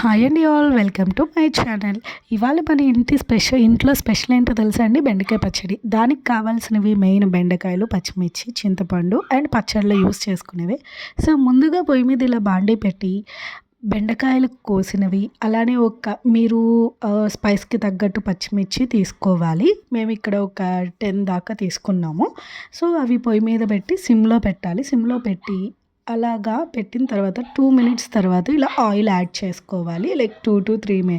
Hi అండి all welcome to my channel ఇవాళ మన ఇంటి స్పెషల్ ఇంట్లో స్పెషల్ ఏంటో తెలుసా అండి? బెండకాయ పచ్చడి. దానికి కావాల్సినవి మెయిన్ బెండకాయలు పచ్చిమిర్చి చింతపండు అండ్ పచ్చడిలో యూస్ చేసుకునేవి. సో ముందుగా పొయ్యి మీద ఇలా బాండీ పెట్టి బెండకాయలు కోసినవి. అలానే ఒక మీరు స్పైస్కి తగ్గట్టు పచ్చిమిర్చి తీసుకోవాలి. మేము ఇక్కడ ఒక టెన్ దాకా తీసుకున్నాము. సో అవి పొయ్యి మీద పెట్టి సిమ్లో పెట్టాలి. సిమ్లో పెట్టి అలాగా పెట్టిన తర్వాత టూ మినిట్స్ తర్వాత ఇలా ఆయిల్ యాడ్ చేసుకోవాలి. లైక్ టూ టు త్రీ మి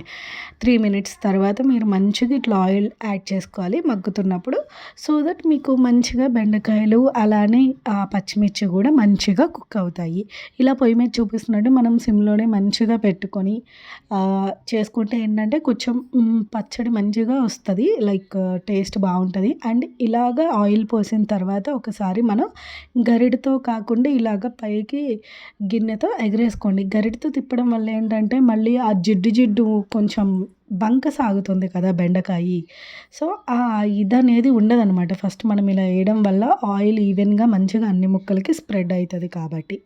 త్రీ మినిట్స్ తర్వాత మీరు మంచిగా ఇట్లా ఆయిల్ యాడ్ చేసుకోవాలి మగ్గుతున్నప్పుడు. సో దట్ మీకు మంచిగా బెండకాయలు అలానే పచ్చిమిర్చి కూడా మంచిగా కుక్ అవుతాయి. ఇలా పొయ్యి మీద చూపిస్తున్నట్టు మనం సిమ్లోనే మంచిగా పెట్టుకొని చేసుకుంటే ఏంటంటే కొంచెం పచ్చడి మంచిగా వస్తుంది. లైక్ టేస్ట్ బాగుంటుంది. అండ్ ఇలాగ ఆయిల్ పోసిన తర్వాత ఒకసారి మనం గరిటతో కాకుండా ఇలాగ పై పైకి గిన్నెతో ఎగరేసుకోండి. గరిటతో తిప్పడం వల్ల ఏంటంటే మళ్ళీ ఆ జిడ్డు జిడ్డు కొంచెం బంక సాగుతుంది కదా బెండకాయ. సో ఆ ఇది అనేది ఉండదన్నమాట. ఫస్ట్ మనం ఇలా వేయడం వల్ల ఆయిల్ ఈవెన్గా మంచిగా అన్ని ముక్కలకి స్ప్రెడ్ అవుతుంది కాబట్టి.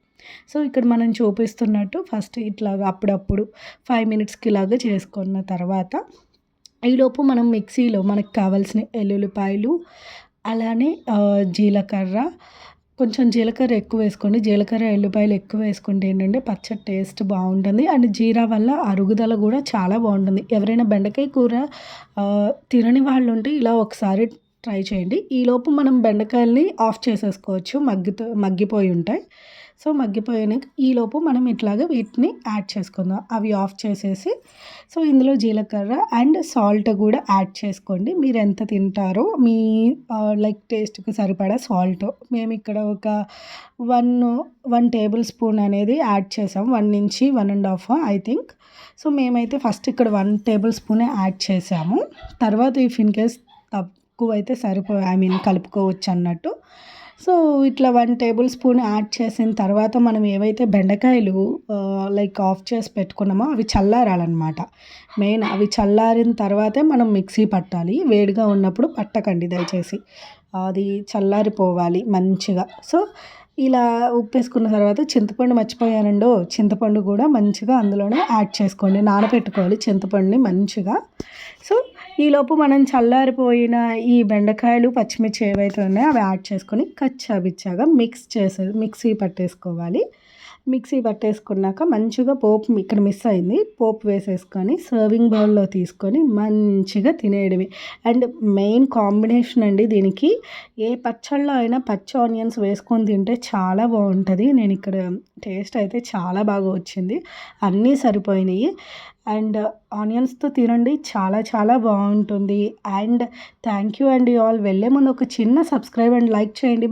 సో ఇక్కడ మనం చూపిస్తున్నట్టు ఫస్ట్ ఇట్లాగా అప్పుడప్పుడు ఫైవ్ మినిట్స్కి ఇలాగా చేసుకున్న తర్వాత ఈలోపు మనం మిక్సీలో మనకు కావాల్సిన ఎల్లుల్లిపాయలు అలానే జీలకర్ర కొంచెం జీలకర్ర ఎక్కువ వేసుకోండి. జీలకర్ర ఎల్లిపాయలు ఎక్కువ వేసుకుంటే ఏంటంటే పచ్చడి టేస్ట్ బాగుంటుంది. అండ్ జీరా వల్ల అరుగుదల కూడా చాలా బాగుంటుంది. ఎవరైనా బెండకాయ కూర తినని వాళ్ళు ఉంటే ఇలా ఒకసారి ట్రై చేయండి. ఈలోపు మనం బెండకాయలని ఆఫ్ చేసేసుకోవచ్చు. మగ్గితో మగ్గిపోయి ఉంటాయి. సో మగ్గిపోయాక ఈలోపు మనం ఇట్లాగా వీటిని యాడ్ చేసుకుందాం. అవి ఆఫ్ చేసేసి సో ఇందులో జీలకర్ర అండ్ సాల్ట్ కూడా యాడ్ చేసుకోండి. మీరు ఎంత తింటారో మీ లైక్ టేస్ట్కి సరిపడా సాల్ట్. మేము ఇక్కడ ఒక వన్ వన్ టేబుల్ స్పూన్ అనేది యాడ్ చేసాం. వన్ నుంచి one and half I think. So మేమైతే ఫస్ట్ ఇక్కడ వన్ టేబుల్ స్పూనే యాడ్ చేసాము. తర్వాత ఇఫ్ ఇన్ కేస్ తక్కువ అయితే సరిపో ఐ మీన్ కలుపుకోవచ్చు అన్నట్టు సో ఇట్లా వన్ టేబుల్ స్పూన్ యాడ్ చేసిన తర్వాత మనం ఏవైతే బెండకాయలు లైక్ ఆఫ్ చేసి పెట్టుకున్నామో అవి చల్లారాలన్నమాట. మెయిన్ అవి చల్లారిన తర్వాతే మనం మిక్సీ పట్టాలి. వేడిగా ఉన్నప్పుడు పట్టకండి దయచేసి. అది చల్లారిపోవాలి మంచిగా. సో ఇలా ఉప్పు వేసుకున్న తర్వాత చింతపండు మర్చిపోయానండో చింతపండు కూడా మంచిగా అందులోనే యాడ్ చేసుకోండి. నానబెట్టుకోవాలి చింతపండుని మంచిగా. సో ఈలోపు మనం చల్లారిపోయిన ఈ బెండకాయలు పచ్చిమిర్చి ఏవైతే ఉన్నాయో అవి యాడ్ చేసుకొని కచ్చా బిచ్చాగా మిక్స్ చేసే మిక్సీ పట్టేసుకోవాలి. మిక్సీ పట్టేసుకున్నాక మంచిగా పోపు ఇక్కడ మిస్ అయింది. పోపు వేసేసుకొని సర్వింగ్ బౌల్లో తీసుకొని మంచిగా తినేయడమే. అండ్ మెయిన్ కాంబినేషన్ అండి దీనికి. ఏ పచ్చళ్ళలో అయినా పచ్చి ఆనియన్స్ వేసుకొని తింటే చాలా బాగుంటుంది. నేను ఇక్కడ టేస్ట్ అయితే చాలా బాగా వచ్చింది. అన్నీ సరిపోయినాయి. అండ్ ఆనియన్స్తో తినండి. చాలా చాలా బాగుంటుంది. అండ్ థ్యాంక్ యూ అండి ఆల్. వెళ్ళే ముందు ఒక చిన్న సబ్స్క్రైబ్ అండ్ లైక్ చేయండి.